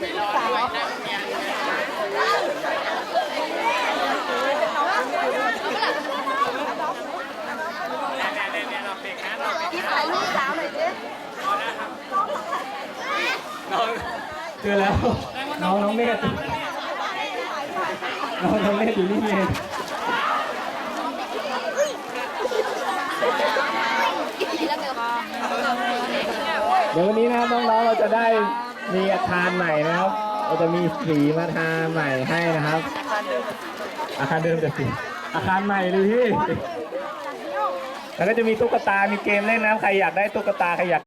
สาวพี่สาวลูกสาวหน่อยสิน้องเจอแล้วน้องน้องเมธน้องน้องเมธอยู่นี่เองเดี๋ยววันนี้นะครับน้องๆเราจะได้ มีอาคารใหม่นะครับเราจะมีสีมาทาใหม่ให้นะครับ อาคารเดิมแต่สีอาคารใหม่เลยพี่แล้วก็จะมีตุ๊กตา มีเกมเล่นนะครับใครอยากได้ตุ๊กตาใครอยาก